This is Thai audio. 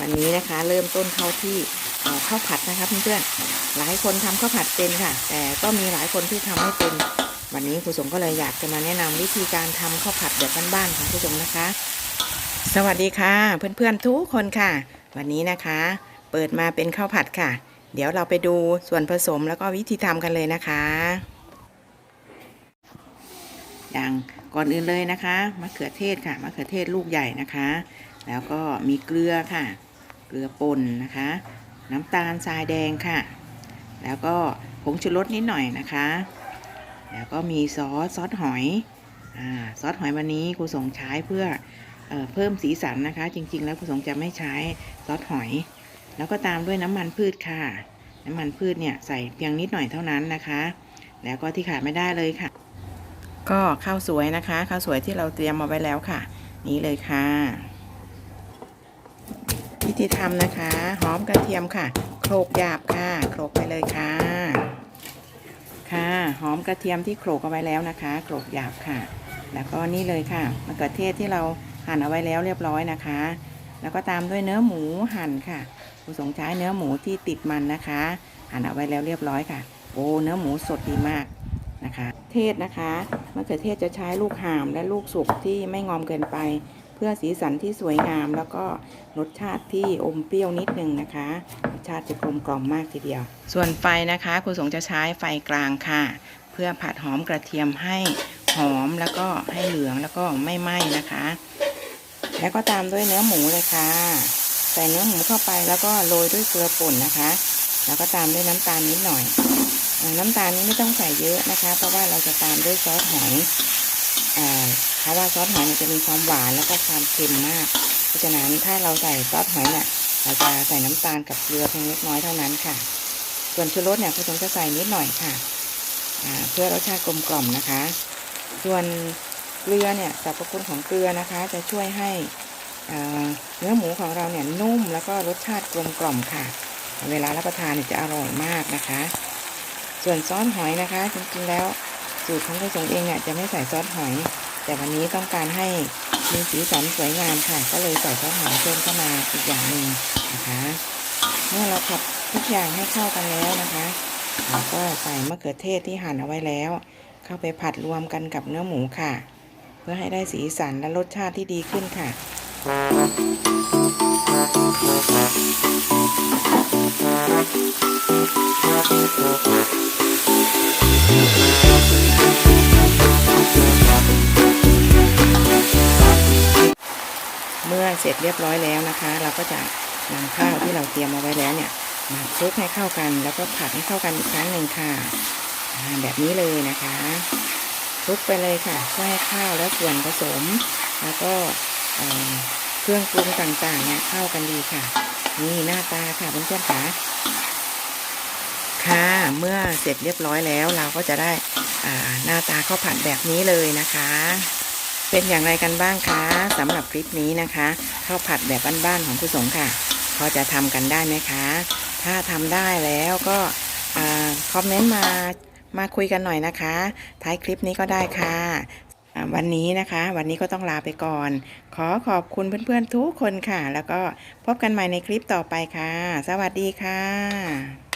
วันนี้นะคะ เริ่มต้นเข้าที่ข้าวผัดนะคะเพื่อนๆหลายคนทำข้าวผัดเป็นค่ะ แต่ก็มีหลายคนที่ทำไม่เป็นวันนี้ครูสงก็เลยอยากจะมาแนะนำวิธีการทำข้าวผัดแบบบ้านๆของครูสงนะคะ สวัสดีค่ะ เพื่อนๆทุกคนค่ะ วันนี้นะคะ เปิดมาเป็นข้าวผัดค่ะ เดี๋ยวเราไปดูส่วนผสมแล้วก็วิธีทำกันเลยนะคะ อย่างก่อนอื่นเลยนะคะมะเขือเทศค่ะมะเขือเทศลูกใหญ่นะคะ แล้วก็มีเกลือค่ะ เกลือป่นนะคะ น้ำตาลทรายแดงค่ะ แล้วก็ผงชูรสนิดหน่อยนะคะ แล้วก็มีซอสซอสหอยอาซอสหอยวันนี้ครูสงใช้เพื่อเอเพิ่มสีสันนะคะ จริง ๆ แล้วครูสงจะไม่ใช้ซอสหอย แล้วก็ตามด้วยน้ำมันพืชค่ะ น้ำมันพืชเนี่ยใส่เพียงนิดหน่อยเท่านั้นนะคะ แล้วก็ที่ขาดไม่ได้เลยค่ะ ก็ข้าวสวยนะคะ ข้าวสวยที่เราเตรียมมาไว้แล้วค่ะ นี่เลยค่ะ วิธีทำนะคะ หอมกระเทียมค่ะ โขลกหยาบค่ะ โขลกไปเลยค่ะ ค่ะ หอมกระเทียมที่โขลกเอาไว้แล้วนะคะ โขลกหยาบค่ะ แล้วก็นี่เลยค่ะมะเขือเทศที่เราหั่นเอาไว้แล้วเรียบร้อยนะคะ แล้วก็ตามด้วยเนื้อหมูหั่นค่ะผู้สงใช้เนื้อหมูที่ติดมันนะคะ หั่นเอาไว้แล้วเรียบร้อยค่ะ โอ้เนื้อหมูสดดีมากนะคะ เทศนะคะมะเขือเทศจะใช้ลูกห่ามและลูกสุกที่ไม่งอมเกินไป พื่อสีสันที่สวยงาม แล้วก็รสชาติที่อมเปรี้ยวนิดนึงนะคะรสชาติจะกลมกล่อมมากทีเดียว ส่วนไฟนะคะครูสงจะใช้ไฟกลางค่ะ เพื่อผัดหอมกระเทียมให้หอมแล้วก็ให้เหลืองแล้วก็ไม่ไหม้นะคะ แล้วก็ตามด้วยเนื้อหมูเลยค่ะใส่เนื้อหมูเข้าไปแล้วก็โรยด้วยเกลือป่นนะคะ แล้วก็ตามด้วยน้ำตาลนิดหน่อย น้ำตาลนี้ไม่ต้องใส่เยอะนะคะ เพราะว่าเราจะตามด้วยซอสหอย เพราะว่าซอสหอยมันจะมีความหวานแล้วก็ความเค็มมาก เพราะฉะนั้นถ้าเราใส่ซอสหอยเนี่ยเราจะใส่น้ำตาลกับเกลือเพียงเล็กน้อยเท่านั้นค่ะ ส่วนชูรสเนี่ยคุณสมจะใส่นิดหน่อยค่ะเพื่อรสชาติกลมกล่อมนะคะ ส่วนเกลือเนี่ยสรรพคุณของเกลือนะคะ จะช่วยให้เนื้อหมูของเราเนี่ยนุ่มแล้วก็รสชาติกลมกล่อมค่ะ เวลารับประทานเนี่ยจะอร่อยมากนะคะ ส่วนซอสหอยนะคะจริงๆแล้ว สูตรของคุณสงเองเนี่ยจะไม่ใส่ซอสหอย แต่วันนี้ต้องการให้มีสีสันสวยงามค่ะ ก็เลยใส่ซอสหอยเพิ่มเข้ามาอีกอย่างหนึ่งนะคะ เมื่อเราผัดทุกอย่างให้เข้ากันแล้วนะคะเราก็ใส่มะเขือเทศที่หั่นเอาไว้แล้ว เข้าไปผัดรวมกันกับเนื้อหมูค่ะ เพื่อให้ได้สีสันและรสชาติที่ดีขึ้นค่ะ เสร็จเรียบร้อยแล้วนะคะ เราก็จะนำข้าวที่เราเตรียมเอาไว้แล้วเนี่ยมาคลุกให้เข้ากัน แล้วก็ผัดให้เข้ากันอีกครั้งหนึ่งค่ะแบบนี้เลยนะคะคลุกไปเลยค่ะเพื่อให้ข้าวและส่วนผสม แล้วก็เเครื่องปรุงต่างๆเนี่ยเข้ากันดีค่ะ นี่หน้าตาค่ะเพื่อนๆค่ะค่ะเมื่อเสร็จเรียบร้อยแล้วเราก็จะได้หน้าตาข้าวผัดแบบนี้เลยนะคะ เป็นอย่างไรกันบ้างคะสำหรับคลิปนี้นะคะข้าวผัดแบบบ้านๆของคุณสงค่ะพอจะทำกันได้ไหมคะ ถ้าทำได้แล้วก็คอมเมนต์มามาคุยกันหน่อยนะคะ ท้ายคลิปนี้ก็ได้ค่ะอ่าวันนี้นะคะ วันนี้ก็ต้องลาไปก่อน ขอขอบคุณเพื่อนๆทุกคนค่ะ แล้วก็พบกันใหม่ในคลิปต่อไปค่ะ สวัสดีค่ะ